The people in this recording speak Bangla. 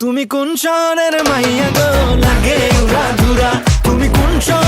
তুমি কোন শহরের মাইয়া গো? লাগে উড়া তুমি কোন শহর